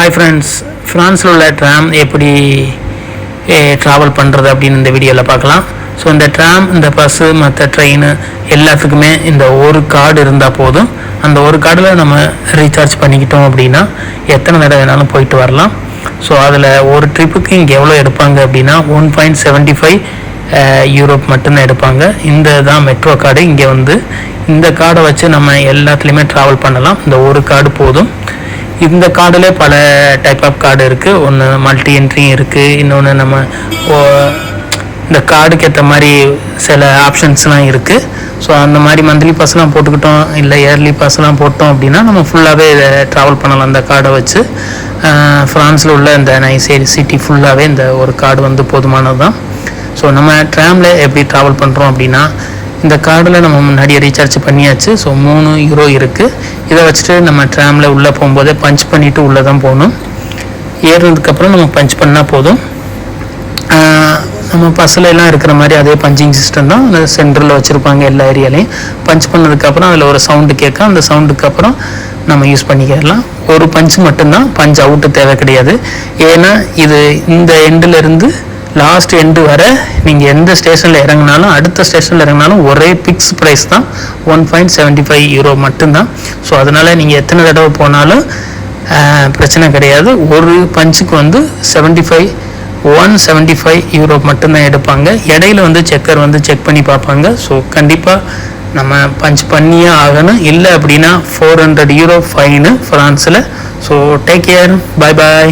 Hi friends ஃப்ரான்ஸில் உள்ள tram எப்படி ட்ராவல் பண்ணுறது அப்படின்னு இந்த வீடியோவில் பார்க்கலாம். ஸோ இந்த ட்ராம் இந்த பஸ்ஸு மற்ற ட்ரெயின் எல்லாத்துக்குமே இந்த ஒரு கார்டு இருந்தால் போதும். அந்த ஒரு கார்டில் நம்ம ரீசார்ஜ் பண்ணிக்கிட்டோம் அப்படின்னா எத்தனை தடவை வேணாலும் போயிட்டு வரலாம். ஸோ அதில் ஒரு ட்ரிப்புக்கு இங்கே எவ்வளோ எடுப்பாங்க அப்படின்னா one point seventy five euro மட்டும்தான் எடுப்பாங்க. இந்த தான் மெட்ரோ கார்டு இங்கே வந்து இந்த கார்டை வச்சு நம்ம எல்லாத்துலேயுமே ட்ராவல் பண்ணலாம். இந்த ஒரு கார்டு போதும். இந்த கார்டில் பல டைப் ஆஃப் கார்டு இருக்குது ஒன்று மல்டி என்ட்ரியும் இருக்குது இன்னொன்று நம்ம ஓ- இந்த கார்டுக்கு ஏற்ற மாதிரி சில ஆப்ஷன்ஸ்லாம் இருக்குது ஸோ அந்த மாதிரி மந்த்லி பாஸ்லாம் போட்டுக்கிட்டோம். இல்லை இயர்லி பாஸ்லாம் போட்டோம் அப்படின்னா நம்ம ஃபுல்லாகவே இதை ட்ராவல் பண்ணலாம் அந்த கார்டை வச்சு. ஃப்ரான்ஸில் உள்ள இந்த நைசேரி சிட்டி ஃபுல்லாகவே இந்த ஒரு கார்டு வந்து போதுமானது தான் ஸோ நம்ம ட்ராமில் எப்படி ட்ராவல் பண்ணுறோம் அப்படின்னா இந்த கார்டில் நம்ம முன்னாடியே ரீசார்ஜ் பண்ணியாச்சு. ஸோ மூணு யூரோ இருக்குது இதை வச்சுட்டு நம்ம ட்ராமில் உள்ளே போகும்போதே பஞ்ச் பண்ணிவிட்டு உள்ளே தான் போகணும். ஏறுனதுக்கப்புறம் நம்ம பஞ்ச் பண்ணால் போதும். நம்ம பஸ்ஸில் எல்லாம் இருக்கிற மாதிரி அதே பஞ்சிங் சிஸ்டம் தான். அந்த சென்டரில் வச்சுருப்பாங்க எல்லா ஏரியாலையும். பஞ்ச் பண்ணதுக்கப்புறம் அதில் ஒரு சவுண்டு கேட்கும். அந்த சவுண்டுக்கு அப்புறம் நம்ம யூஸ் பண்ணிக்கலாம் ஒரு பஞ்ச் மட்டும்தான். பஞ்ச் அவுட்டு தேவை கிடையாது. ஏன்னா இது இந்த எண்டில் இருந்து லாஸ்ட் எண்டு வர நீங்கள் எந்த ஸ்டேஷனில் இறங்குனாலும் அடுத்த ஸ்டேஷனில் இறங்குனாலும் ஒரே பிக்ஸ் ப்ரைஸ் தான். One point seventy five euro மட்டும்தான். ஸோ அதனால் நீங்கள் எத்தனை தடவை போனாலும் பிரச்சனை கிடையாது. ஒரு பஞ்சுக்கு வந்து seventy five one seventy five euro மட்டும்தான் எடுப்பாங்க. இடையில வந்து செக்கர் வந்து செக் பண்ணி பார்ப்பாங்க. ஸோ கண்டிப்பாக நம்ம பஞ்ச் பண்ணியே ஆகணும். இல்லை அப்படின்னா ஃபோர் ஹண்ட்ரட் யூரோ ஃபைனு ஃப்ரான்ஸில். So take care bye bye